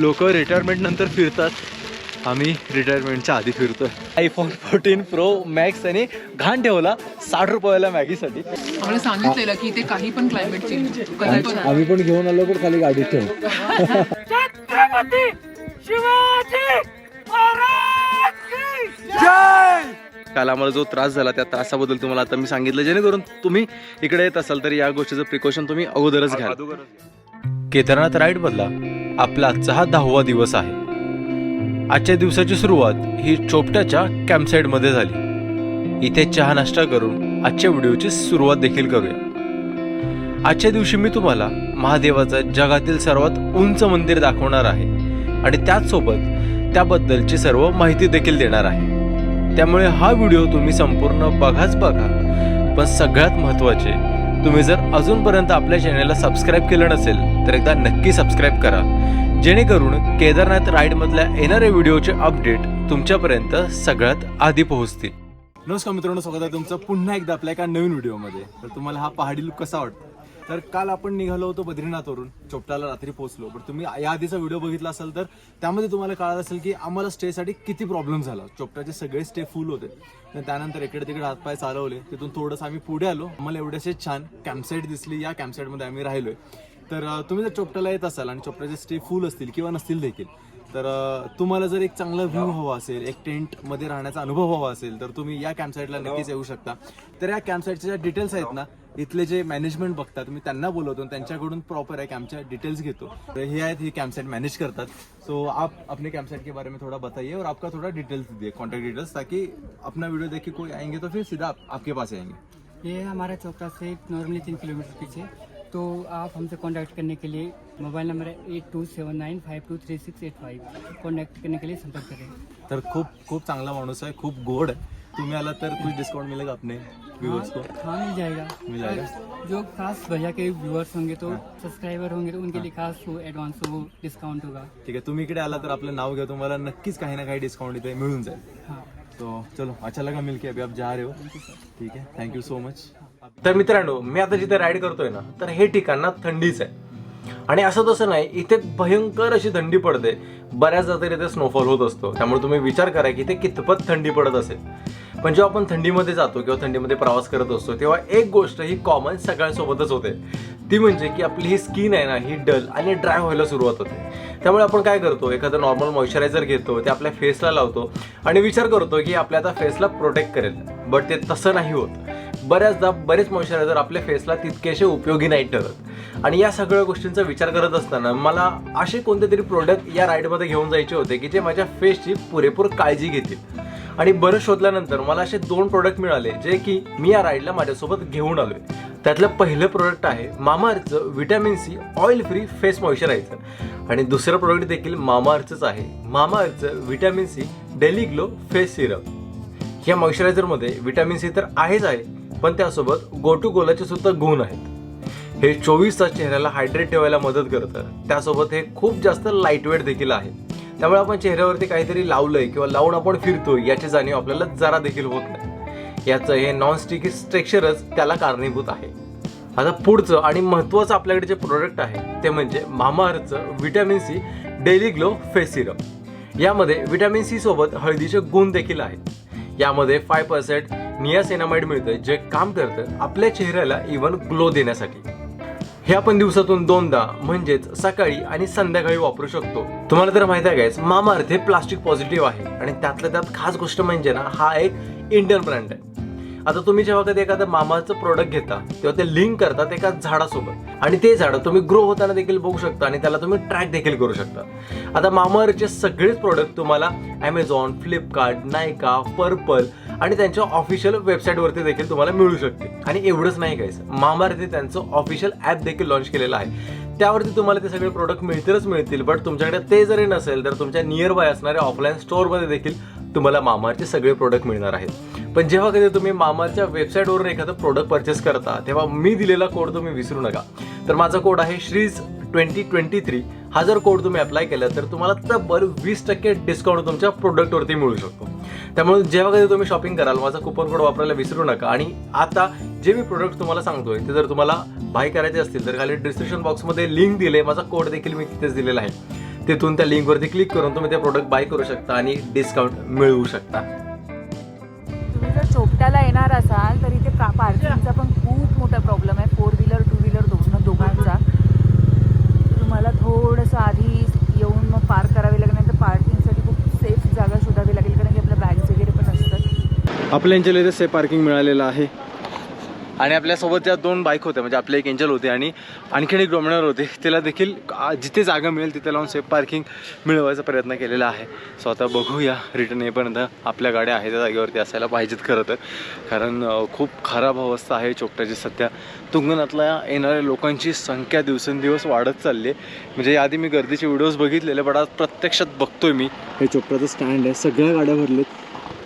लोक रिटायरमेंट नंतर फिरतात. आम्ही रिटायरमेंटच्या आधी फिरतोय. आयफोन फोर्टीन प्रो मॅक्स आणि घाण ठेवला साठ रुपयाला मॅगीसाठी. आम्हाला सांगितलेलं की इथे काही पण क्लायमेट चेंज कधी पण आम्ही पण घेऊन आलो पण खाली गाडीत ठेव काल आम्हाला जो त्रास झाला त्या त्रासाबद्दल तुम्हाला आता मी सांगितलं जेणेकरून तुम्ही इकडे येत असाल तर या गोष्टीचं प्रिकॉशन तुम्ही अगोदरच घ्या. केदारनाथ राईड मधला आपला आजचा हा दहावा दिवस आहे. आजच्या दिवसाची सुरुवात ही चोपट्याच्या कॅम्पसाईटमध्ये झाली. इथे चहा नाश्ता करून आजच्या व्हिडिओची सुरुवात देखील करूया. आजच्या दिवशी मी तुम्हाला महादेवाचं जगातील सर्वात उंच मंदिर दाखवणार आहे आणि त्याचसोबत त्याबद्दलची सर्व माहिती देखील देणार आहे. त्यामुळे हा व्हिडिओ तुम्ही संपूर्ण बघाच बघा. पण सगळ्यात महत्त्वाचे तुम्ही जर अजूनपर्यंत आपल्या चॅनलला सबस्क्राईब केलं नसेल तर एकदा नक्की सबस्क्राईब करा. जेणेकरून केदारनाथ राईडमधल्या येणाऱ्या व्हिडिओचे अपडेट तुमच्यापर्यंत सगळ्यात आधी पोहोचतील. नमस्कार मित्रांनो स्वागत आहे तुमचं पुन्हा एकदा आपल्या एका नवीन व्हिडिओमध्ये. तर तुम्हाला हा पहाडी लुक कसा वाटतो? तर काल आपण निघालो होतो बद्रीनाथवरून चोपटाला रात्री पोहोचलो. पण तुम्ही या आधीचा व्हिडिओ बघितला असेल तर त्यामध्ये तुम्हाला कळत असेल की आम्हाला स्टेसाठी किती प्रॉब्लेम झाला. चोपटाचे सगळे स्टे फुल होते. तर त्यानंतर इकडे तिकडे हातपाय चालवले. तिथून थोडंसं आम्ही पुढे आलो. आम्हाला एवढेसे छान कॅम्पसाईट दिसली. या कॅम्पसाईटमध्ये आम्ही राहिलोय. तर तुम्ही जर चोपटाला येत असाल आणि चोपटाचे स्टे फुल असतील किंवा नसतील देखील तर तुम्हाला जर एक चांगला व्ह्यू हवा असेल एक टेंटमध्ये राहण्याचा अनुभव हवा असेल तर तुम्ही या कॅम्पसाईटला नक्कीच येऊ शकता. तर या कॅम्पसाईटच्या ज्या डिटेल्स आहेत ना इथले जे मॅनेजमेंट बघतात मी त्यांना बोलवतो आणि त्यांच्याकडून प्रॉपर आहे कॅम्पच्या डिटेल्स घेतो. तर हे आहेत ही कॅम्पसाईट मॅनेज करतात. सो आप अपने कैंपसाइट के बारे में थोड़ा बताइए और आपका थोड़ा डिटेल्स दीजिए कॉन्टैक्ट डिटेल्स ताकि अपना वीडियो देख के कोई आएंगे तो फिर सीधा आप, आपके पास आएंगे। ये हमारा चौका से नॉर्मली तीन किलोमीटर पीछे। तो आप हमसे कांटेक्ट करने के लिए मोबाइल नंबर है eight two seven nine five two three six eight five contact करने के लिए संपर्क करें। तर खूप खूप चांगला माणूस आहे खूप गोड आहे. तुम्ही आला तर कुछ डिस्काउंट मिलेगा अपने व्यूअर्स को? हाँ मिल जाएगा। मिल जाएगा? और जो खास भैया के व्यूअर्स होंगे तो सब्सक्राइबर होंगे तो उनके लिए खास वो एडवांस वो डिस्काउंट होगा। ठीक आहे तुम्ही इकडे आला तर आपलं नाव घ्या तुम्हाला नक्कीच काही ना काही डिस्काउंट इथे मिळून जाईल. हाँ। तो चलो अच्छा लगा मिलके अभी आप जा रहे हो। ठीक आहे थँक्यू सो मच तर मित्रांनो मी आता जिथे राईड करतोय ना तर हे ठिकाण ना थंडीच आहे. आणि असं तसं नाही इथे भयंकर अशी थंडी पडते. बऱ्याचदा तरी इथे स्नोफॉल होत असतो. त्यामुळे तुम्ही विचार करा की इथे कितपत थंडी पडत असेल. पण जेव्हा आपण थंडीमध्ये जातो किंवा थंडीमध्ये प्रवास करत असतो तेव्हा एक गोष्ट ही कॉमन सगळ्यांसोबतच होते. ती म्हणजे की आपली ही स्किन आहे ना ही डल आणि ड्राय व्हायला सुरुवात होते. त्यामुळे आपण काय करतो एखादं नॉर्मल मॉइश्चरायझर घेतो ते आपल्या फेसला लावतो आणि विचार करतो की आपल्या आता फेसला प्रोटेक्ट करेल. बट ते तसं नाही होत. बऱ्याचदा बरेच मॉइश्चरायझर आपल्या फेसला तितकेसे उपयोगी नाही ठरत. आणि या सगळ्या गोष्टींचा विचार करत असताना मला असे कोणते तरी प्रोडक्ट या राईडमध्ये घेऊन जायचे होते की जे माझ्या फेसची पुरेपूर काळजी घेतील. आणि बरं शोधल्यानंतर मला असे दोन प्रोडक्ट मिळाले जे की मी या राईडला माझ्यासोबत घेऊन आलोय. त्यातलं पहिलं प्रोडक्ट आहे मामाअर्थचं vitamin C oil free face moisturizer आणि दुसरं प्रोडक्ट देखील मामाअर्थच आहे. मामाअर्थचं vitamin C daily glow face serum या मॉइश्चरायझरमध्ये व्हिटॅमिन सी तर आहेच आहे पण त्यासोबत गोटू गोलाचे सुद्धा गुण आहेत. हे चोवीस तास चेहऱ्याला हायड्रेट ठेवायला मदत करतं. त्यासोबत हे खूप जास्त लाईटवेट देखील आहे. त्यामुळे आपण चेहऱ्यावरती काहीतरी लावलंय किंवा लावून आपण फिरतोय याची जाणीव आपल्याला जरा देखील होत नाही. याचं हे नॉन स्टिकी स्ट्रेक्चरच त्याला कारणीभूत आहे. आता पुढचं आणि महत्त्वाचं आपल्याकडे जे प्रोडक्ट आहे ते म्हणजे मामाअर्थचं vitamin C daily glow face serum यामध्ये व्हिटॅमिन सी सोबत हळदीचे गुण देखील आहेत. यामध्ये फाय पर्सेंट नियासेनामाइड मिळतं जे काम करतं आपल्या चेहऱ्याला इव्हन ग्लो देण्यासाठी. हे आपण दिवसातून दोनदा म्हणजेच सकाळी आणि संध्याकाळी वापरू शकतो. तुम्हाला तर माहिती आहे मामा अर्थ हे प्लास्टिक पॉझिटिव्ह आहे. आणि त्यातल्या त्यात खास गोष्ट म्हणजे ना हा एक इंडियन ब्रँड आहे. आता तुम्ही जेव्हा कधी एखादं मामाचं प्रोडक्ट घेता तेव्हा ते लिंक करतात एका झाडासोबत. आणि ते झाड तुम्ही ग्रो होताना देखील बघू शकता आणि त्याला तुम्ही ट्रॅक देखील करू शकता. आता मामाअर्थचे सगळेच प्रोडक्ट तुम्हाला ॲमेझॉन फ्लिपकार्ट नायका पर्पल आणि त्यांच्या ऑफिशियल वेबसाईटवरती देखील तुम्हाला मिळू शकते. आणि एवढंच नाही काहीच मामाअर्थने त्यांचं ऑफिशियल ॲप देखील लॉन्च केलेलं आहे. त्यावरती तुम्हाला ते सगळे प्रोडक्ट मिळतीलच मिळतील बट तुमच्याकडे ते जरी नसेल तर तुमच्या नियर बाय असणाऱ्या ऑफलाईन स्टोअरमध्ये देखील तुम्हाला मामाचे सगळे प्रोडक्ट मिळणार आहेत. पण जेव्हा कधी तुम्ही मामाच्या वेबसाईटवरून एखादं प्रोडक्ट परचेस करता तेव्हा मी दिलेला कोड तुम्ही विसरू नका. तर माझा कोड आहे श्रीज ट्वेंटी ट्वेंटी थ्री हा जर कोड तुम्ही अप्लाय केला तर तुम्हाला तब्बल वीस टक्के डिस्काउंट तुमच्या प्रोडक्टवरती मिळू शकतो. त्यामुळे जेव्हा कधी तुम्ही शॉपिंग कराल माझा कुपन कोड वापरायला विसरू नका. आणि आता जे मी प्रोडक्ट तुम्हाला सांगतोय ते जर तुम्हाला बाय करायचे असतील तर खाली डिस्क्रिप्शन बॉक्समध्ये लिंक दिले माझा कोड देखील मी तिथेच दिलेला आहे. तिथून त्या लिंकवरती क्लिक करून तुम्ही ते प्रोडक्ट बाय करू शकता आणि डिस्काउंट मिळवू शकता. तुम्ही जर चोपट्याला येणार असाल तर इथे पार्किंगचा पण खूप मोठा प्रॉब्लेम आहे. फोर व्हीलर टू व्हीलर तुम्हाला थोडंसं आधी येऊन मग पार्क करावे लागेल तर पार्किंगसाठी खूप सेफ जागा शोधावी लागेल कारण की आपल्या बॅग्स वगैरे पण असतात. आपल्या एंजल इथे सेफ पार्किंग मिळालेलं आहे. आणि आपल्यासोबत त्या दोन बाईक होत्या म्हणजे आपले एक एंजल होते आणि आणखीन एक डोमिनर होते. तिला देखील जिथे जागा मिळेल तिथे लावून सेफ पार्किंग मिळवायचा प्रयत्न केलेला आहे. सो आता बघूया रिटर्न येईपर्यंत आपल्या गाड्या आहे त्या जागेवरती असायला पाहिजेत खरं तर. कारण खूप खराब अवस्था आहे चोपट्याची सध्या. तुंगनातल्या येणाऱ्या लोकांची संख्या दिवसेंदिवस वाढत चालली आहे म्हणजे आधी मी गर्दीचे व्हिडिओज बघितलेले पण आज प्रत्यक्षात बघतोय मी. हे चोपटाचं स्टँड आहे. सगळ्या गाड्या भरलेत.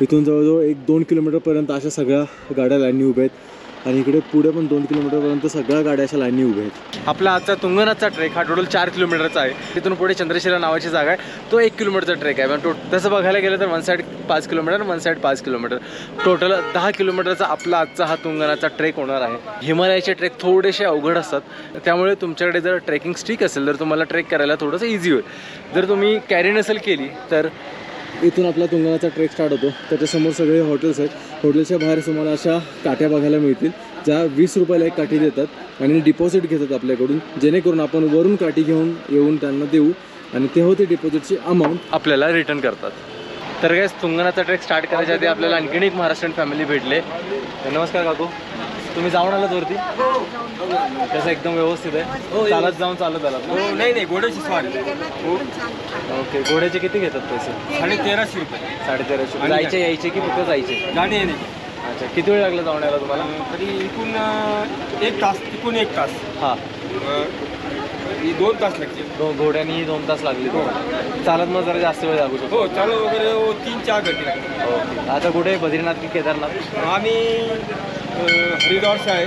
इथून जवळजवळ एक दोन किलोमीटरपर्यंत अशा सगळ्या गाड्या लाईनी उभ्या आहेत आणि इकडे पुढे पण दोन किलोमीटरपर्यंत सगळ्या गाड्या अशा लाईनी उभ्या आहेत. आपला आजचा तुंगनाथचा ट्रेक हा टोटल चार किलोमीटरचा आहे. तिथून पुढे चंद्रशिला नावाची जागा आहे. तो एक किलोमीटरचा ट्रेक आहे. टो तसं बघायला गेलं तर वन साईड पाच किलोमीटर वन साईड पाच किलोमीटर. टोटल दहा किलोमीटरचा आपला आजचा हा तुंगनाचा ट्रेक होणार आहे. हिमालयाचे ट्रेक थोडेसे अवघड असतात. त्यामुळे तुमच्याकडे जर ट्रेकिंग स्टिक असेल तर तुम्हाला ट्रेक करायला थोडंसं इझी होईल. जर तुम्ही कॅरी नसेल केली तर इथून आपला तुंगनाचा ट्रेक स्टार्ट होतो. त्याच्यासमोर सगळे हॉटेल्स आहेत. हॉटेलच्या बाहेर तुम्हाला अशा काट्या बघायला मिळतील ज्या वीस रुपयाला एक काठी देतात आणि डिपॉझिट घेतात आपल्याकडून जेणेकरून आपण वरून काठी घेऊन येऊन त्यांना देऊ आणि ते होते डिपॉझिटची अमाऊंट आपल्याला रिटर्न करतात. तर काय तुंगनाचा ट्रेक स्टार्ट करायच्या आधी आपल्याला आणखीन एक महाराष्ट्रीयन फॅमिली भेटले. नमस्कार काकू. तुम्ही जाऊन आलात वरती? कसं एकदम व्यवस्थित आहे? चालत जाऊन चालत आलात ना? नाही नाही घोड्याची स्वारी. ओके घोड्याचे किती घेतात पैसे? साडे तेराशे रुपये. साडे तेराशे आणि जायचे यायचे की फक्त जायचे? गाडी आहे अच्छा किती वेळ लागला जाऊन यायला तुम्हाला? तरी इकून अं, एक तास तिकून एक तास. हां. अं, ही दोन तास लागतील. दोन घोड्यानी दोन तास लागले. चालत मग जरा जास्त वेळ लागू शकतो. हो चालू वगैरे हो, तीन चार घंटे लागतील. ओके. आता कुठे बद्रीनाथ की केदारनाथ? आम्ही हरिद्वारचं आहे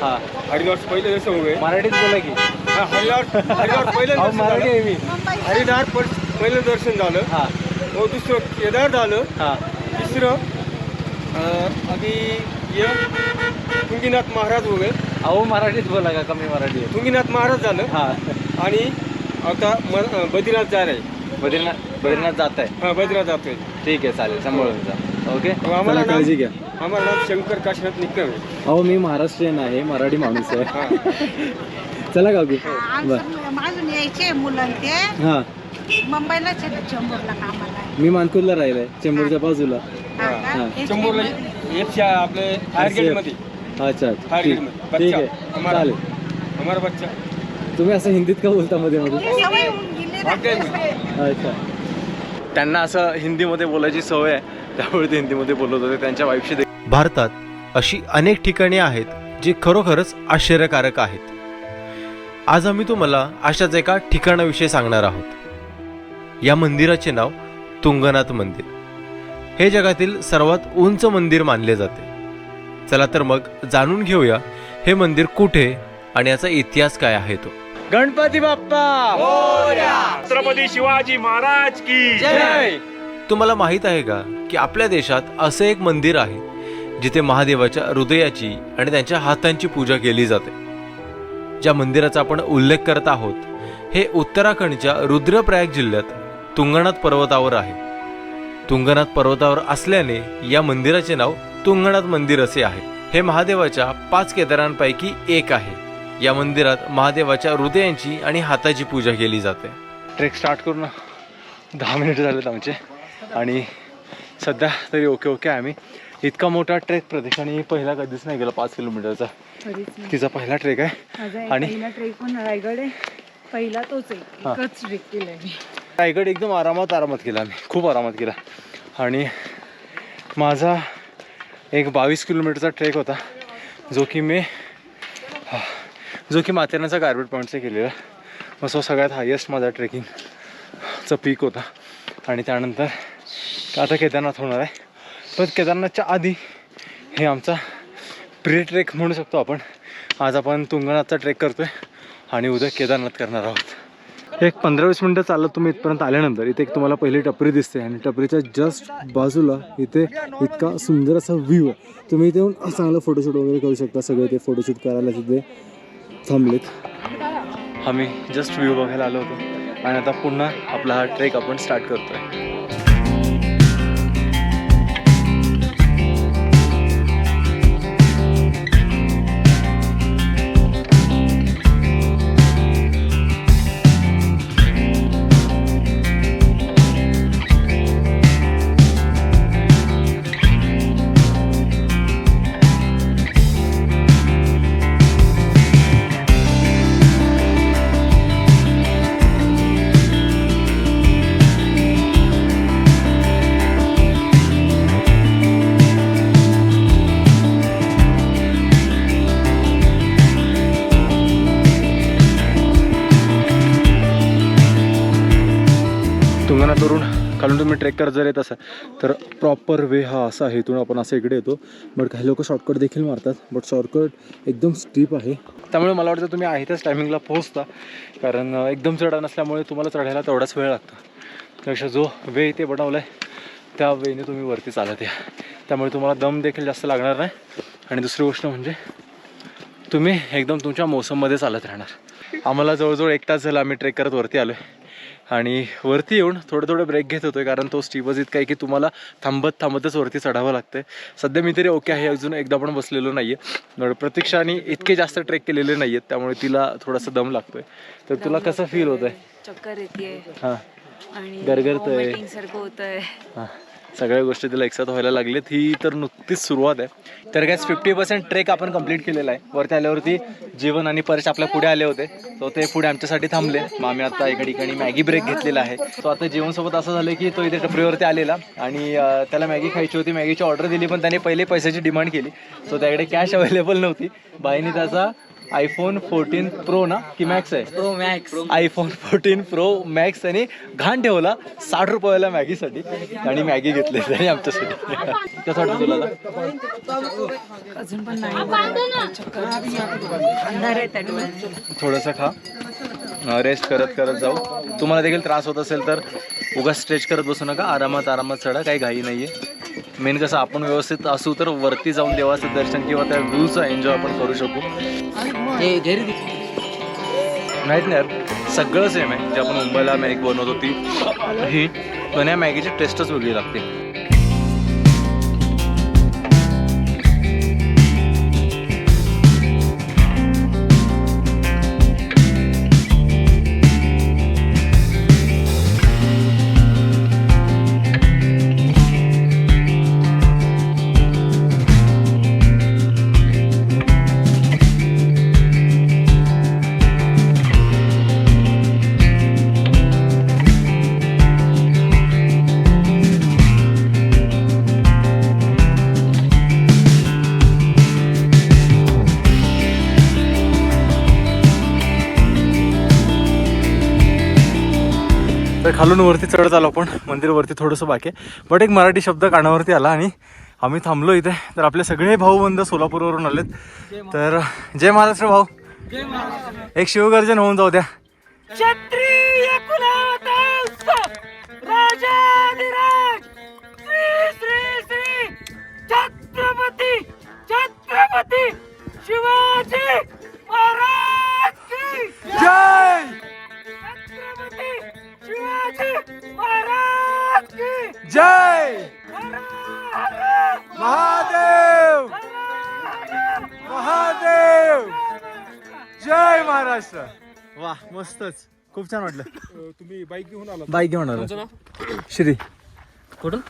हां. हरिद्वारचं पहिलं दर्शन हो गए मराठीत बोला की. हा, हरिद्वार हरिद्वार पहिलं अहो दर्शन मराठी आहे झालं मी. हरिद्वार पर- पहिलं दर्शन झालं. हां. हो दुसरं केदार झालं. हां. तिसरं अं, आधी ये तुंगीनाथ महाराज वगैरे अहो मराठीत बोला का? कमी मराठी आहे. तुंगीनाथ महाराज झालं. हां. आणि आता म अं, बद्रीनाथ जाणार आहे बद्रीनाथ बद्रीनाथ जात आहे. हा बद्रीनाथ जातोय ठीक आहे चालेल. सांभाळून जा. ओके आम्हाला चला, काळजी घ्या. आम्हाला नाव शंकर काशीनाथ निकम आहे. अहो मी महाराष्ट्रीयन आहे मराठी माणूस आहे. हा. चला काकू. बर. आमचं माझून यायचे मुलं ते हां. मुंबईला चंबूरला कामाला आहे. मी राहिलाय चेंबूरच्या बाजूला. हा? हा. हे चंबूरला आपले फायर गेटमध्ये. अच्छा फायर ठीक. गेटमध्ये. ठीक बच्चा. आहे हमारा चालेल. हमारा बच्चा. तुम्ही असं हिंदीत का बोलता मध्ये मध्ये? सवय होऊन गेली ना. फायर गेटमध्ये अच्छा. त्यांना असं हिंदीमध्ये बोलायची सवय आहे. त्यामुळे ते हिंदीमध्ये बोलत होते. त्यांच्या वाईफशी भारतात अशी अनेक ठिकाणे आहेत जी खरोखरच आश्चर्यकारक आहेत. आज आम्ही तुम्हाला अशाच एका ठिकाणाविषयी सांगणार आहोत. या मंदिराचे नाव तुंगनाथ मंदिर. हे जगातील सर्वात उंच मंदिर मानले जाते. चला तर मग जाणून घेऊया हे मंदिर कुठे आणि याचा इतिहास काय आहे तो. गणपती बाप्पा! छत्रपती शिवाजी महाराज की जय! तुम्हाला माहीत आहे का की आपल्या देशात असं एक मंदिर आहे जिथे महादेवाच्या हृदयाची आणि त्यांच्या हातांची पूजा केली जाते. ज्या मंदिराचा आपण उल्लेख करत आहोत हे उत्तराखंडच्या रुद्रप्रयाग जिल्ह्यात तुंगनाथ पर्वतावर आहे. तुंगनाथ पर्वतावर असल्याने या मंदिराचे नाव तुंगनाथ मंदिर असे आहे. हे महादेवाच्या पाच केदारांपैकी एक आहे. या मंदिरात महादेवाच्या हृदयांची आणि हाताची पूजा केली जाते. ट्रेक स्टार्ट करून दहा मिनिट झालेत आमचे. आणि सध्या तरी ओके ओके आम्ही. इतका मोठा ट्रेक प्रत्येकाने पहिला कधीच नाही गेला पाच किलोमीटरचा. तिचा पहिला ट्रेक आहे. आणि- पहिला ट्रेक पण रायगड आहे. पहिला तोच ट्रेक रायगड एकदम आरामात आरामात केला मी खूप आरामात केला आणि माझा एक बावीस किलोमीटरचा ट्रेक होता जो की मी जो की माथेरानचा गार्बेट पॉईंटचा केलेला. मग तो सगळ्यात हायेस्ट माझा ट्रेकिंगचा पीक होता. आणि त्यानंतर आता केदारनाथ होणार आहे. पण केदारनाथच्या आधी हे आमचा प्री ट्रेक म्हणू शकतो आपण. आज आपण तुंगनाथचा ट्रेक करतोय आणि उद्या केदारनाथ करणार आहोत. एक पंधरा वीस मिनटं चालत तुम्ही इथपर्यंत आल्यानंतर. इथे एक तुम्हाला पहिली टपरी दिसते आणि टपरीच्या जस्ट बाजूला इथे इतका सुंदर असा व्ह्यू आहे. तुम्ही इथे येऊन चांगलं फोटोशूट वगैरे करू शकता. सगळे ते फोटोशूट करायला तिथे थांबलेत. आम्ही जस्ट व्ह्यू बघायला आलो होतो. आणि आता पुन्हा आपला हा ट्रेक आपण स्टार्ट करतो आहे खालून तुम्ही ट्रेक करत जर येत असाल तर प्रॉपर वे हा असा आहे इथून आपण असं इकडे येतो. बट काही लोक शॉर्टकट देखील मारतात बट शॉर्टकट एकदम स्टीप आहे. त्यामुळे मला वाटतं तुम्ही आहे त्याच टायमिंगला पोहोचता कारण एकदम चढा नसल्यामुळे तुम्हाला चढायला तेवढाच वेळ लागतो. त्यापेक्षा जो वे इथे बनवला आहे त्या वेने तुम्ही वरती चालत या. त्यामुळे तुम्हाला दम देखील जास्त लागणार नाही. आणि दुसरी गोष्ट म्हणजे तुम्ही एकदम तुमच्या मोसममध्ये चालत राहणार. आम्हाला जवळजवळ एक तास झाला आम्ही ट्रेक करत वरती आलो आहे आणि वरती येऊन थोडे थोडे ब्रेक घेत होतोय कारण तो स्टीबच इतका आहे की तुम्हाला थांबत थांबतच वरती चढावं लागतंय. सध्या मी तरी ओके आहे अजून एकदा पण बसलेलो नाही आहे प्रतीक्षाने इतके जास्त ट्रेक केलेले नाही आहेत त्यामुळे तिला थोडासा दम लागतोय. तर तुला कसं फील होत आहे चक्कर येते हां. आणि गरगरतंय. सगळ्या गोष्टी तिला एकसाथ व्हायला लागलेत. ही तर नुकतीच सुरुवात आहे. तर काय फिफ्टी पर्सेंट ट्रेक आपण कंप्लीट केलेला आहे. वरती आल्यावरती जीवन आणि परेश आपल्या पुढे आले होते. तो ते पुढे आमच्यासाठी थांबले. मग आम्ही आता एका ठिकाणी मॅगी ब्रेक घेतलेला आहे. तो आता जीवनसोबत असं झालं की तो इथे टपरीवरती आलेला. आणि त्याला मॅगी खायची होती. मॅगीची ऑर्डर दिली पण त्याने पहिले पैशाची डिमांड केली. सो त्याकडे कॅश अवेलेबल नव्हती. बाईने त्याचा आयफोन फोर्टीन प्रो ना की मॅक्स आहे? Pro max iPhone fourteen pro max त्यांनी घाण ठेवला साठ रुपयाला मॅगीसाठी. आणि मॅगी घेतली त्याने आमच्यासाठी. कसं वाटतं तुला? अजून पण नाही. डोळ्यात थोडंसं खा. रेस्ट करत करत जाऊ. तुम्हाला देखील त्रास होत असेल तर उगा स्ट्रेच करत बसू नका. आरामात आरामात चढा काही घाई नाही आहे मेन कसं आपण व्यवस्थित असू तर वरती जाऊन देवाचं दर्शन किंवा त्या व्ह्यूचा एन्जॉय आपण करू शकू. माहीत नाही यार. सगळं सेम आहे. जे आपण मुंबईला मॅगी बनवत होती ही पण या मॅगीची टेस्टच वेगळी लागते. खालून वरती चढत आलो आपण. मंदिरावरती थोडंसं बाकी आहे. बट एक मराठी शब्द कानावरती आला आणि आम्ही थांबलो इथे. तर आपले सगळे भाऊबंद सोलापूरवरून आलेत. तर जय महाराष्ट्र भाऊ. एक शिवगर्जन होऊन जाऊ द्या. शिवाजी महाराज जय! महाराष्ट्र वा मस्तच. खूप छान वाटलं. तुम्ही बाईक घेऊन आला बाईक घेऊन आलो. श्री. कुठून?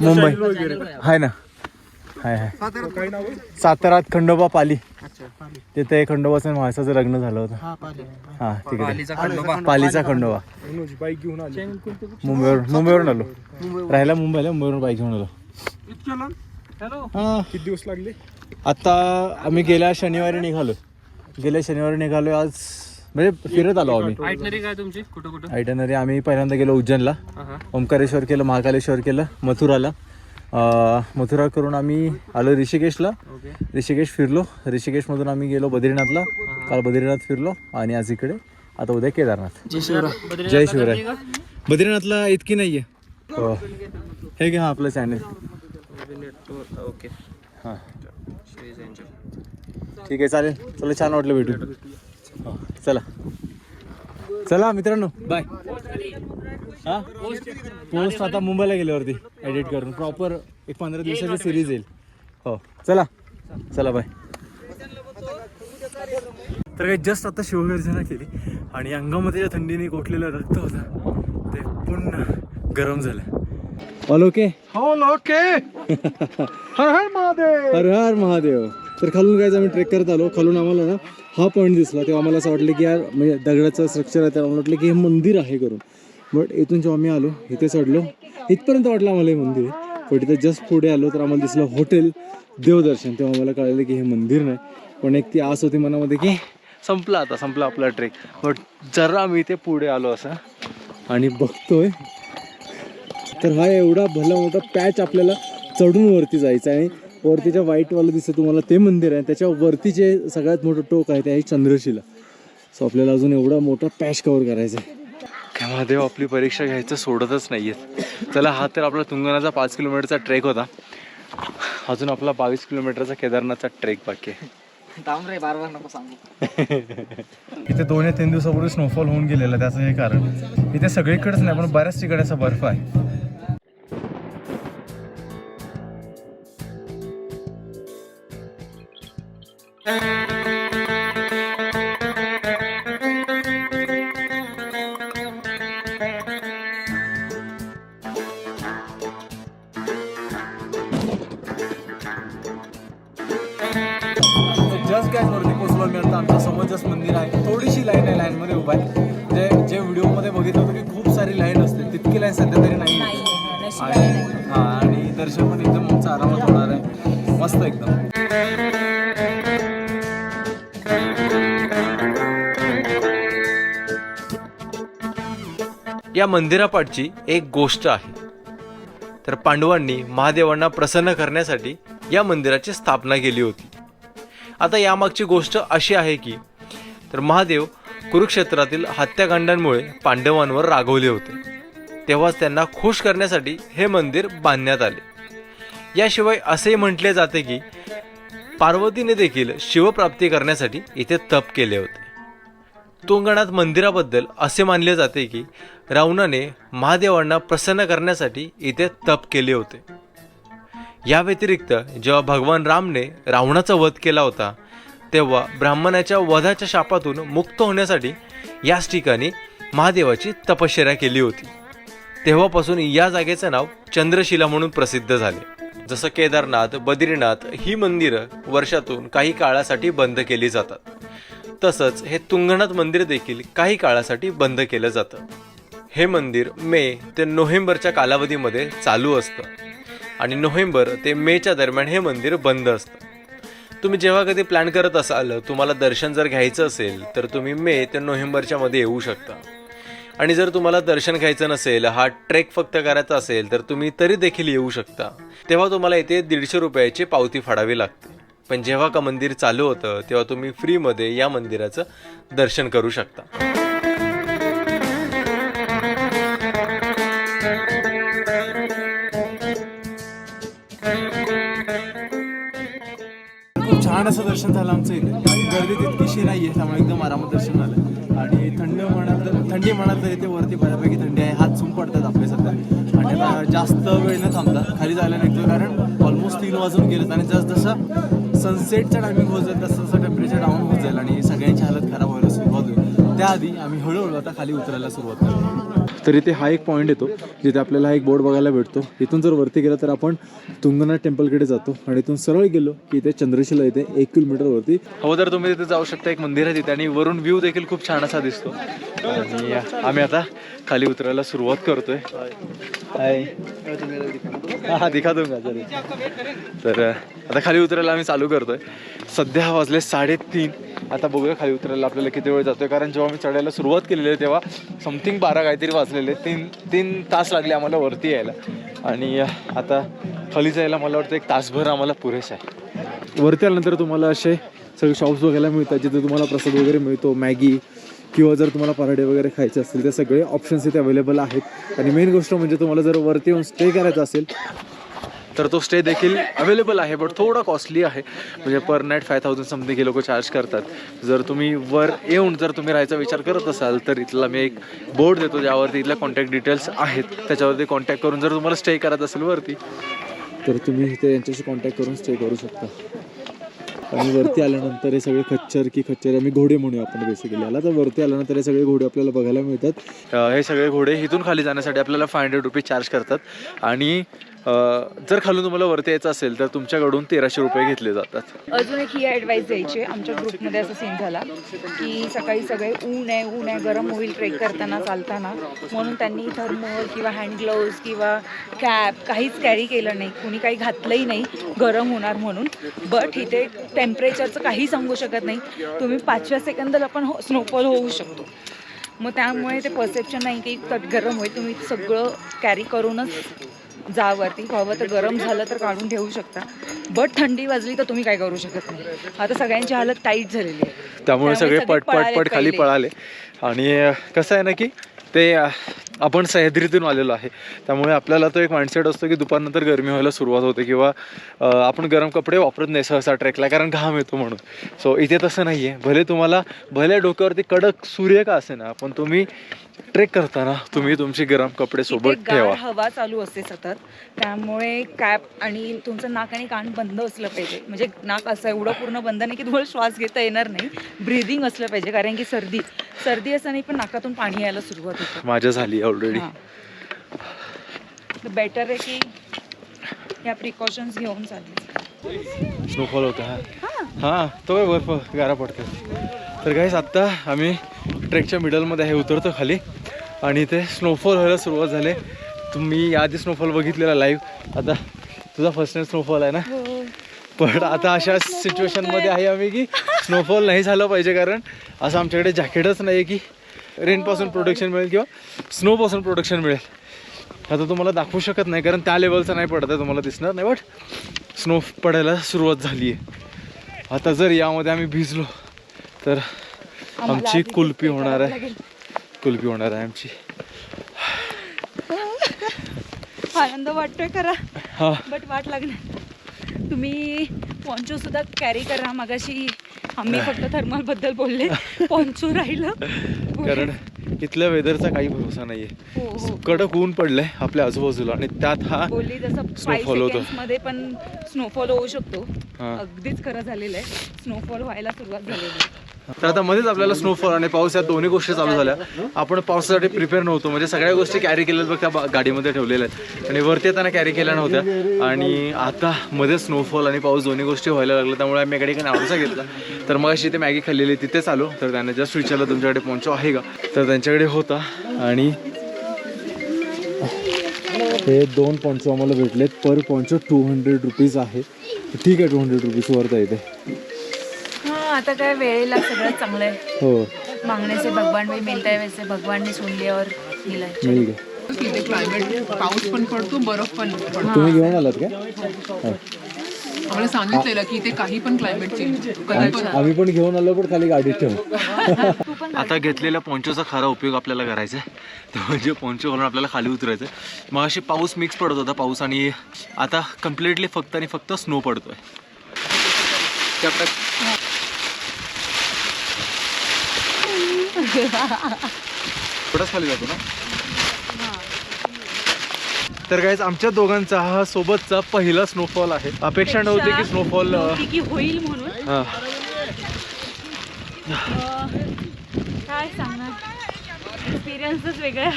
मुंबई. हाय ना. हाय हाय. काय नाव सातारात खंडोबा पाली. तिथे खंडोबाचं म्हाळसाचं लग्न झालं होतं. हा तिकडे. पालीचा खंडोबा. मनोज बाईक घेऊन आले. मुंबईवरून मुंबईवरून आलो. राहायला मुंबईला मुंबईवरून बाईक घेऊन आलो. हा. किती दिवस लागले? आता आम्ही गेल्या शनिवारी निघालो. गेल्या शनिवारी निघालो आज म्हणजे फिरत आलो आम्ही. आयटनरी काय तुमची? कुठं कुठं? आयटनरी आम्ही पहिल्यांदा गेलो उज्जैनला. ओंकारेश्वर केलं महाकालेश्वर केलं मथुराला. अं, मथुरा करून आम्ही आलो ऋषिकेशला. ऋषिकेश फिरलो. ऋषिकेशमधून आम्ही गेलो बद्रीनाथला. काल बद्रीनाथ फिरलो आणि आज इकडे आता उद्या केदारनाथ. जय शिवराय. बद्रीनाथला इतकी नाहीये. हो. हे घ्या आपलं चॅनल ओके हां. ठीक आहे चालेल. चला छान वाटलं भेटून. हो, चला. चला मित्रांनो. बाय हा? पोस्ट आता मुंबईला गेल्यावरती एडिट करून. प्रॉपर एक पंधरा दिवसाची सिरीज येईल. हो. चला. चला बाय तर काही जस्ट आता शिवगर्जना केली. आणि अंगामध्ये ज्या थंडीने गोठलेलं रक्त होतं. ते पुन्हा गरम झालं. All okay? हो ओके. हर हर महादेव. हर हर महादेव. तर खालून काय आम्ही ट्रेक करत आलो. खालून आम्हाला ना हा पॉईंट दिसला. तेव्हा आम्हाला असं वाटलं की यार म्हणजे दगडाचं स्ट्रक्चर आहे त्याला वाटलं की हे मंदिर आहे करून. बट इथून जेव्हा आम्ही आलो इथे चढलो इथपर्यंत वाटलं आम्हाला हे मंदिर बट पण इथे जस्ट पुढे आलो तर आम्हाला दिसलं हॉटेल देवदर्शन. तेव्हा आम्हाला कळलं की हे मंदिर नाही. पण एक ती आस होती मनामध्ये की संपला आता संपला आपला ट्रेक बट जरा मी इथे पुढे आलो असं. आणि बघतोय. तर हा एवढा भला मोठा पॅच आपल्याला चढून वरती जायचा आहे. आणि वरतीच्या व्हाईटवालं दिसतं तुम्हाला ते मंदिर आहे. त्याच्या वरती जे सगळ्यात मोठं टोक आहे ते आहे चंद्रशिला. सो आपल्याला अजून एवढा मोठा पॅच कव्हर करायचा आहे. काय महादेव आपली परीक्षा घ्यायचं सोडतच नाही आहेत चला हा तर आपला तुंगनाचा पाच किलोमीटरचा ट्रेक होता. अजून आपला बावीस किलोमीटरचा केदारनाथचा ट्रेक बाकी आहे. इथे दोन या तीन दिवसापूर्वी स्नोफॉल होऊन गेलेला त्याचं हे कारण. इथे सगळीकडेच नाही पण बऱ्याच ठिकाणी असा बर्फ आहे. जस्ट मंदिरापाठची एक गोष्ट आहे. तर पांडवांनी महादेवांना प्रसन्न करण्यासाठी या मंदिराची स्थापना केली होती. आता यामागची गोष्ट अशी आहे की तर महादेव कुरुक्षेत्रातील हत्याकांडांमुळे पांडवांवर रागवले होते. तेव्हाच त्यांना खुश करण्यासाठी हे मंदिर बांधण्यात आले. याशिवाय असेही म्हटले जाते की पार्वतीने देखील शिवप्राप्ती करण्यासाठी इथे तप केले होते. तुंगणात मंदिराबद्दल असे मानले जाते की रावणाने महादेवांना प्रसन्न करण्यासाठी इथे तप केले होते. या व्यतिरिक्त जेव्हा भगवान रामने रावणाचा वध केला होता तेव्हा ब्राह्मणाच्या वधाच्या शापातून मुक्त होण्यासाठी याच ठिकाणी महादेवाची तपश्चर्या केली होती. तेव्हापासून या जागेचं नाव चंद्रशिला म्हणून प्रसिद्ध झाले. जसं केदारनाथ बद्रीनाथ ही मंदिरं वर्षातून काही काळासाठी बंद केली जातात. तसंच हे तुंगनाथ मंदिर देखील काही काळासाठी बंद केलं जातं. हे मंदिर मे ते नोव्हेंबरच्या कालावधीमध्ये चालू असतं आणि नोव्हेंबर ते मेच्या दरम्यान हे मंदिर बंद असतं. तुम्ही जेव्हा कधी प्लॅन करत असाल तुम्हाला दर्शन जर घ्यायचं असेल तर तुम्ही मे ते नोव्हेंबरच्या मध्ये येऊ शकता. आणि जर तुम्हाला दर्शन घ्यायचं नसेल हा ट्रेक फक्त करायचा असेल तर तुम्ही तरी देखील येऊ शकता. तेव्हा तुम्हाला इथे दीडशे रुपयाची पावती फाडावी लागते. पण जेव्हा का मंदिर चालू होतं तेव्हा तुम्ही फ्रीमध्ये या मंदिराचं दर्शन करू शकता. खूप छान असं दर्शन झालं आमचं इथे. गर्दी तितकीशी नाही आहे त्यामुळे एकदम आरामात दर्शन झालं. आणि थंड म्हणाल तर थंडी म्हणाल तर इथे वरती बऱ्यापैकी थंडी आहे हात झूम पडतात आपले सध्या. आणि आता जास्त वेळ न थांबता खाली जायला निघतो कारण ऑलमोस्ट तीन वाजून गेलेत आणि जसं जसं सनसेटचा टायमिंग होत जाईल तसं तसं टेम्परेचर डाऊन होत जाईल आणि सगळ्यांची हालत खराब व्हायला सुरुवात होईल. त्याआधी आम्ही हळूहळू आता खाली उतरायला सुरुवात करतो तर इथे हा एक पॉईंट येतो जिथे आपल्याला हा एक बोर्ड बघायला भेटतो. इथून जर वरती गेलं तर आपण तुंगनाथ टेम्पलकडे जातो आणि इथून सरळ गेलो की इथे चंद्रशिला इथे एक किलोमीटर वरती. हो तर तुम्ही तिथे जाऊ शकता एक मंदिर आहे तिथे आणि वरून व्ह्यू देखील खूप छान असा दिसतो. आणि आम्ही आता खाली उतरायला सुरुवात करतोय. हाय हा दिखा दूंगा तर आता खाली उतरायला आम्ही चालू करतोय. सध्या वाजले साडेतीन. आता बघूया खाली उतरायला आपल्याला किती वेळ जातोय. कारण जेव्हा मी चढायला सुरुवात केलेली आहे तेव्हा समथिंग बारा काहीतरी वाजलेले. तीन तीन तास लागले आम्हाला वरती यायला. आणि आता खाली जायला मला वाटतं एक तासभर आम्हाला पुरेसा आहे. वरती आल्यानंतर तुम्हाला असे सगळे शॉप्स बघायला मिळतात जिथे तुम्हाला प्रसाद वगैरे मिळतो मॅगी किंवा जर तुम्हाला पराठे वगैरे खायचे असतील ते सगळे ऑप्शन्स इथे अवेलेबल आहेत. आणि मेन गोष्ट म्हणजे तुम्हाला जर वरती येऊन स्टे करायचा असेल तर तो स्टे देखील अवेलेबल आहे बट थोडा कॉस्टली आहे. म्हणजे per night five thousand something हे लोक चार्ज करतात. जर तुम्ही वर येऊन जर तुम्ही राहायचा विचार करत असाल तर इथला मी एक बोर्ड देतो ज्यावरती इथल्या कॉन्टॅक्ट डिटेल्स आहेत. त्याच्यावरती कॉन्टॅक्ट करून जर तुम्हाला स्टे करत असेल वरती तर तुम्ही इथे यांच्याशी कॉन्टॅक्ट करून स्टे करू शकता. आणि वरती आल्यानंतर हे सगळे खच्चर की खच्चर आम्ही घोडे म्हणूया आपण बेसिकली आला तर वरती आल्यानंतर हे सगळे घोडे आपल्याला बघायला मिळतात. हे सगळे घोडे इथून खाली जाण्यासाठी आपल्याला फाय हंड्रेड रुपीज चार्ज करतात. आणि जर खालून तुम्हाला वरती यायचं असेल तर तुमच्याकडून तेराशे रुपये घेतले जातात. अजून एक ही ॲडवाईस द्यायची आहे. आमच्या ग्रुपमध्ये असा सीन झाला की सकाळी सगळे ऊन आहे ऊन आहे गरम होईल ट्रेक करताना चालताना. म्हणून त्यांनी थर्मोल किंवा हँड ग्लोव्ज किंवा कॅप काहीच कॅरी केलं नाही. कुणी काही घातलंही नाही गरम होणार म्हणून. बट इथे टेम्परेचरचं काही सांगू शकत नाही. तुम्ही पाचव्या सेकंदाला पण हो स्नोफॉल होऊ शकतो. मग त्यामुळे ते परसेप्शन नाही की गरम होईल तुम्ही सगळं कॅरी करूनच जा वरती हवं तर गरम झालं तर काढून ठेवू शकता. बट थंडी वाजली तर तुम्ही काय करू शकत नाही. आता सगळ्यांची हालत टाईट झालेली आहे. त्यामुळे सगळे पट पट पट खाली. पळाले. आणि कसं आहे ना की ते आपण सह्याद्रीतून आलेलो आहे. त्यामुळे आपल्याला तो एक माइंडसेट असतो की दुपारनंतर गरमी व्हायला सुरुवात होते किंवा आपण गरम कपडे वापरत नाही सहसा ट्रेकला कारण घाम येतो म्हणून. सो इथे तसं नाही आहे भले तुम्हाला भले डोक्यावरती कडक सूर्य का असे ना पण तुम्ही ट्रेक करताना तुम्ही तुमचे गरम कपडे सोबत ठेवा. हवा चालू असते सतत. त्यामुळे कॅप आणि तुमचं नाक आणि कान बंद असलं पाहिजे. म्हणजे नाक असं एवढं पूर्ण बंद नाही की तुम्हाला श्वास घेता येणार नाही. ब्रिदिंग असलं पाहिजे कारण की सर्दी. सर्दी असताना पण नाकातून पाणी यायला सुरुवात होतं. माझ्या झाली ऑलरेडी बेटर आहे की या प्रिकॉशन्स घेऊन चालले स्नोफॉल होता. हा. हां तो बर्फ गारा पडतात तर काहीच आत्ता आम्ही ट्रेकच्या मिडलमध्ये आहे उतरतो खाली. आणि इथे स्नोफॉल व्हायला सुरुवात झाले. तुम्ही याआधी स्नोफॉल बघितलेला लाईव्ह आता तुझा फर्स्ट टाइम स्नोफॉल आहे ना? पण आता अशा सिच्युएशनमध्ये आहे. आम्ही की स्नोफॉल नाही झालं पाहिजे कारण असं आमच्याकडे जॅकेटच नाही आहे की रेनपासून प्रोटेक्शन मिळेल किंवा स्नोपासून प्रोटेक्शन मिळेल. आता तुम्हाला दाखवू शकत नाही कारण त्या लेवलचं नाही पडत आहे तुम्हाला दिसणार नाही बट स्नो पडायला सुरुवात झाली आहे आता जर यामध्ये आम्ही भिजलो तर आमची कुल्फी होणार आहे. कुल्फी होणार आहे आमची. आनंद वाटतोय खरा. हा. बट वाट लागणार. तुम्ही पॉन्चो सुद्धा कॅरी करा. मगाशी आम्ही फक्त थर्मलबद्दल बोलले. पॉन्चो राहिलं. कारण इथल्या वेदरचा काही भरोसा नाहीये. हो हो. कडक ऊन पडलंय आपल्या आजूबाजूला आणि त्यात हा फाईव्ह होतो. मध्ये पण स्नोफॉल होऊ शकतो. अगदीच खरं झालेलं आहे. स्नोफॉल व्हायला सुरुवात झालेली आहे. तर आता मध्येच आपल्याला स्नोफॉल आणि पाऊस या दोन्ही गोष्टी चालू झाल्या. आपण पावसासाठी प्रिपेअर नव्हतो. म्हणजे सगळ्या गोष्टी कॅरी केल्यात बघ त्या गाडीमध्ये ठेवलेल्या आहेत. आणि वरती येताना कॅरी केल्या नव्हत्या. आणि आता मध्ये स्नोफॉल आणि पाऊस दोन्ही गोष्टी व्हायला लागल्या. त्यामुळे आम्ही एका ठिकाणी आवडसा घेतला. तर मग अशी ते मॅगी खाल्लेली तिथेच आलो. तर त्याने जस्ट विचारलं तुमच्याकडे पोंचो आहे का? तर त्यांच्याकडे होता आणि हे दोन पोंचो आम्हाला भेटलेत. Per poncho two hundred rupees आहे. ठीक आहे टू हंड्रेड रुपीज वर्थ आहे ते. हा आता काय वेळेला सगळं चांगलं आहे. हो. मागणे से भगवान भी मिलता है वैसे भगवान ने सुन लिया और मिला क्लायमेट पाऊस पण पडतो बर्फ पण पडतो. तुम्ही घेऊन आलात का आम्हाला सांगितलेलं की इथे काही पण क्लायमेट चेंज कधी पण. आम्ही पण घेऊन आलो पण खाली गाडीत ठेवू आता घेतलेल्या पोंचोचा खरा उपयोग आपल्याला करायचा आहे. तो म्हणजे पोंचो घालून आपल्याला खाली उतरायचं आहे. मग अशी पाऊस मिक्स पडत होता पाऊस आणि आता कम्प्लिटली फक्त आणि फक्त स्नो पडतोय. थोडाच खाली जातो ना? तर काहीच आमच्या दोघांचा हा सोबतचा पहिला स्नोफॉल आहे. अपेक्षा नव्हती की स्नोफॉल होईल म्हणून. हा. काय सांगणार? एक्सपिरियन्सच वेगळा.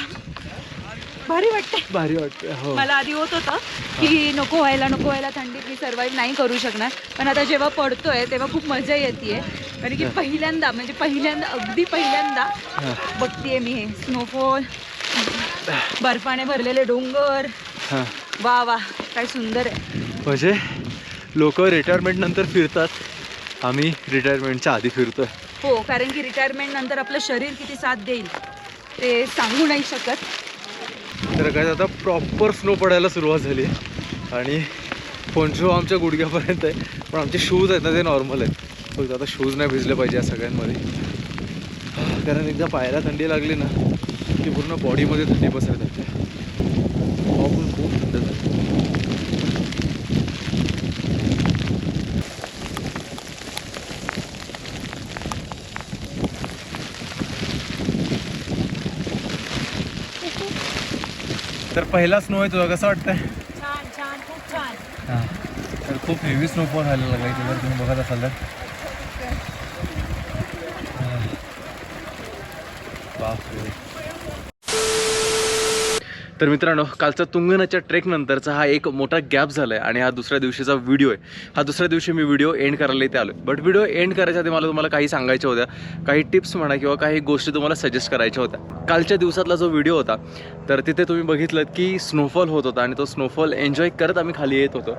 भारी वाटते भारी वाटतं हो. मला आधी होत होतं की नको व्हायला नको व्हायला थंडीत मी सर्वाईव्ह नाही करू शकणार. पण आता जेव्हा पडतोय तेव्हा खूप मजा येते कारण की पहिल्यांदा म्हणजे पहिल्यांदा अगदी पहिल्यांदा बघतीये मी हे स्नोफॉल बर्फाने भरलेले डोंगर. हा. वा वा काय सुंदर आहे. म्हणजे लोक रिटायरमेंट नंतर फिरतात. आम्ही रिटायरमेंटच्या आधी फिरतोय. हो कारण की रिटायरमेंट नंतर आपलं शरीर किती साथ देईल ते सांगू नाही शकत. तर काय आता प्रॉपर स्नो पडायला सुरुवात झाली आहे. आणि पोंचो आमच्या गुडघ्यापर्यंत आहे. पण आमचे शूज आहेत ना ते नॉर्मल आहेत. फक्त आता शूज नाही भिजले पाहिजे या सगळ्यांमध्ये. कारण एकदा पायाला थंडी लागली ना की पूर्ण बॉडीमध्ये थंडी बसायला लागते खूप थंड तर पहिला स्नो आहे तुझा कसं वाटतंय? तर खूप हेवी स्नोफॉल झालेला लागला इथे जर तुम्ही बघत असाल तर. तर मित्रांनो कालचा तुंगनाच्या ट्रेकनंतरचा हा एक मोठा गॅप झाला आहे आणि हा दुसऱ्या दिवशीचा व्हिडिओ आहे. हा दुसऱ्या दिवशी मी व्हिडिओ एंड करायला इथे आलो बट व्हिडिओ एंड करायच्या आधी मला तुम्हाला काही सांगायच्या होत्या. काही टिप्स म्हणा किंवा काही गोष्टी तुम्हाला सजेस्ट करायच्या होत्या. कालच्या दिवसातला जो व्हिडिओ होता तर तिथे तुम्ही बघितलं की स्नोफॉल होत होता आणि तो स्नोफॉल एन्जॉय करत आम्ही खाली येत होतो.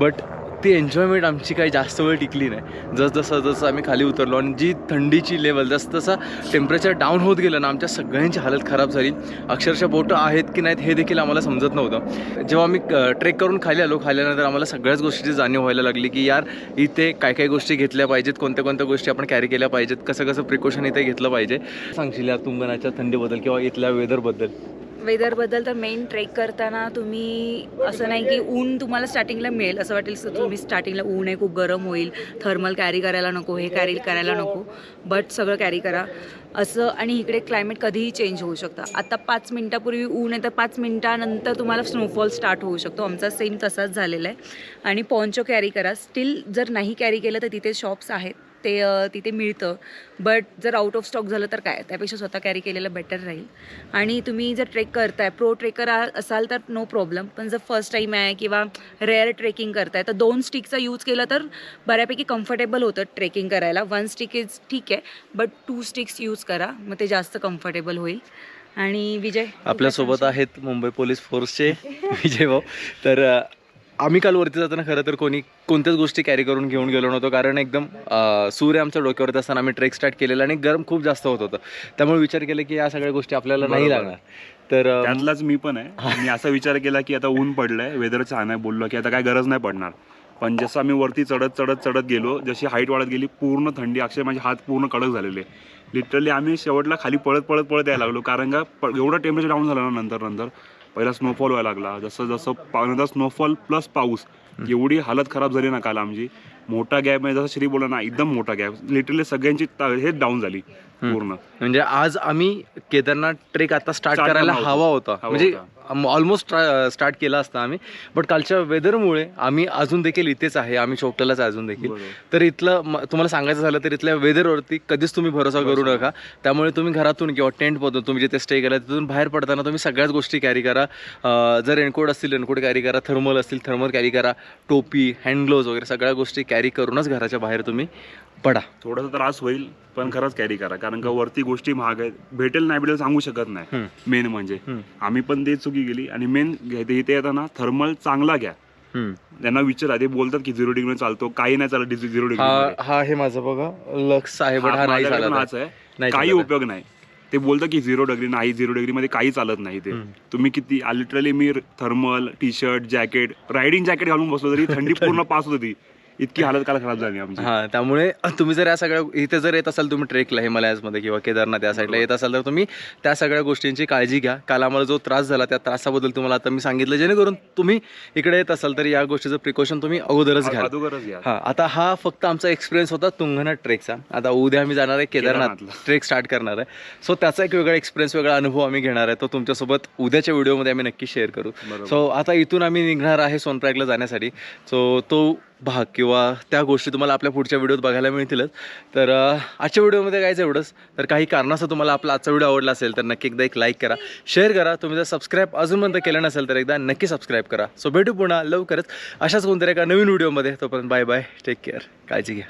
बट ती एन्जॉयमेंट आमची काही जास्त वेळ टिकली नाही. जसजसं जसं आम्ही खाली उतरलो आणि जी थंडीची लेवल जसं टेम्परेचर डाऊन होत गेलं ना आमच्या सगळ्यांची हालत खराब झाली. अक्षरशः बोटं आहेत की नाहीत हे देखील आम्हाला समजत नव्हतं. जेव्हा आम्ही ट्रेक करून खाली आलो खाली आल्यानंतर आम्हाला सगळ्याच गोष्टीची जाणीव व्हायला लागली की यार इथे काय काय गोष्टी घेतल्या पाहिजेत कोणत्या कोणत्या गोष्टी आपण कॅरी केल्या पाहिजेत कसं कसं प्रिकॉशन इथे घेतलं पाहिजे. सांगशील या तुंगनाच्या थंडीबद्दल किंवा इथल्या वेदरबद्दल वेदरबद्दल तर मेन ट्रेक करताना तुम्ही असं नाही की ऊन तुम्हाला स्टार्टिंगला मिळेल असं वाटेल तुम्ही स्टार्टिंगला ऊन आहे खूप गरम होईल थर्मल कॅरी करायला नको हे कॅरी करायला नको बट सगळं कॅरी करा. असं आणि इकडे क्लायमेट कधीही चेंज होऊ शकतं. आता पाच मिनटापूर्वी ऊन आहे तर पाच मिनटानंतर तुम्हाला स्नोफॉल स्टार्ट होऊ शकतो. आमचा सेम तसाच झालेला आहे. आणि पॉन्चो कॅरी करा. स्टील जर नाही कॅरी केलं तर तिथे शॉप्स आहेत. ते तिथे मिळतं. बट जर आउट ऑफ स्टॉक झालं तर काय? त्यापेक्षा स्वतः कॅरी केलेलं बेटर राहील. आणि तुम्ही जर ट्रेक करताय प्रो ट्रेकर असाल तर नो प्रॉब्लेम पण जर फर्स्ट टाईम आहे किंवा रेअर ट्रेकिंग करताय तर दोन स्टिकचा यूज केला तर बऱ्यापैकी कम्फर्टेबल होतं ट्रेकिंग करायला. वन स्टिक इज ठीक आहे बट टू स्टिक्स यूज करा. मग ते जास्त कम्फर्टेबल होईल. आणि विजय आपल्यासोबत? आहेत मुंबई पोलीस फोर्सचे विजय भाऊ. तर आम्ही काल वरती जाताना खरं तर कोणी कोणत्याच गोष्टी कॅरी करून घेऊन गेलो नव्हतो. कारण एकदम सूर्य आमच्या डोक्यावरती असताना आम्ही ट्रेक स्टार्ट केलेला आणि गरम खूप जास्त होत होतं. त्यामुळे विचार केला की या सगळ्या गोष्टी आपल्याला नाही. लागणार. तर त्यातलाच मी पण आहे. मी असा विचार केला की आता ऊन पडलंय वेदर छान आहे बोललो की आता काय गरज नाही पडणार. पण जसं आम्ही वरती चढत चढत चढत गेलो जशी हाईट वाढत गेली पूर्ण थंडी अक्षर माझे हात पूर्ण कडक झालेले. लिटरली आम्ही शेवटला खाली पळत पळत पळत यायला लागलो. कारण का एवढं टेम्परेचर डाऊन झालं ना नंतर नंतर. पहिला स्नोफॉल व्हायला लागला. जसं जसं पा- नंतर स्नोफॉल प्लस पाऊस एवढी हालत खराब झाली ना काल आमची. मोठा गॅप म्हणजे जसं श्री बोला ना एकदम मोठा गॅप लिटरली सगळ्यांची हेच डाऊन झाली. पूर्ण. म्हणजे आज आम्ही केदारनाथ ट्रेक आता स्टार्ट करायला हवा होतो. म्हणजे. ऑलमोस्ट स्टार्ट केला असता आम्ही. बट कालच्या वेदरमुळे आम्ही अजून देखील इथेच आहे. आम्ही चोपटालाच आहे अजून देखील. तर इथलं तुम्हाला सांगायचं झालं तर इथल्या वेदरवरती कधीच तुम्ही भरोसा करू नका. त्यामुळे तुम्ही घरातून किंवा टेंटमधून तुम्ही जिथे स्टे केला तिथून बाहेर पडताना तुम्ही सगळ्याच गोष्टी कॅरी. करा जर रेनकोट असतील रेनकोट कॅरी करा. थर्मल असतील थर्मल कॅरी करा. टोपी हँड ग्लोव्ज वगैरे सगळ्या गोष्टी कॅरी करूनच घराच्या बाहेर तुम्ही पडा. थोडासा त्रास होईल पण खरंच कॅरी करा. कारण का वरती गोष्टी महाग आहेत भेटेल नाही भेटेल सांगू शकत नाही. मेन म्हणजे. आम्ही पण ते चुकी गेली आणि मेन इथे येताना थर्मल चांगला घ्या. त्यांना विचारा ते बोलतात की झिरो डिग्री चालतो काही नाही चालत झिरो डिग्री हा हा माझं बघा लक्स आहे हाच काही. उपयोग नाही ते बोलतात की झिरो डिग्री नाही झिरो डिग्री मध्ये काही चालत नाही ते. तुम्ही किती लिटरली मी thermal T shirt jacket riding jacket घालून बसलो तरी थंडी पूर्ण पास होती इतकी हालत काल खराब झाली आमची. हा त्यामुळे तुम्ही जर या सगळ्या इथे जर येत असाल तुम्ही ट्रेकला हिमालयाजमध्ये किंवा केदारनाथ या साईडला येत असाल तर तुम्ही त्या सगळ्या गोष्टींची काळजी घ्या. काल आम्हाला जो त्रास झाला त्या त्रासाबद्दल तुम्हाला आता मी सांगितलं जेणेकरून तुम्ही इकडे येत असाल तर या गोष्टीचं प्रिकॉशन तुम्ही अगोदरच घ्या अगोदरच घ्या. हा आता हा फक्त आमचा एक्सपिरियन्स होता तुंगनाथ ट्रेकचा. आता उद्या आम्ही जाणार आहे केदारनाथ केदारनाथला. ट्रेक स्टार्ट करणार आहे. सो त्याचा एक वेगळा एक्सपिरियन्स वेगळा अनुभव आम्ही घेणार आहे. तो तुमच्यासोबत उद्याच्या व्हिडिओमध्ये आम्ही नक्की शेअर करू. सो आता इथून आम्ही निघणार आहे सोनप्रयागला जाण्यासाठी. सो तो भाग किंवा त्या गोष्टी तुम्हाला आपल्या पुढच्या व्हिडिओत बघायला मिळतीलच. तर आजच्या व्हिडिओमध्ये कायच एवढंच. तर काही कारणास्तव तुम्हाला आपला आजचा व्हिडिओ आवडला असेल तर नक्की एकदा एक लाईक करा. शेअर करा. तुम्ही जर सबस्क्राईब अजूनपर्यंत केलं नसेल तर एकदा नक्की सबस्क्राईब करा. सो भेटू पुन्हा लवकरच. अशाच कोणतरी एका नवीन व्हिडिओमध्ये. तोपर्यंत बाय बाय टेक केअर काळजी घ्या.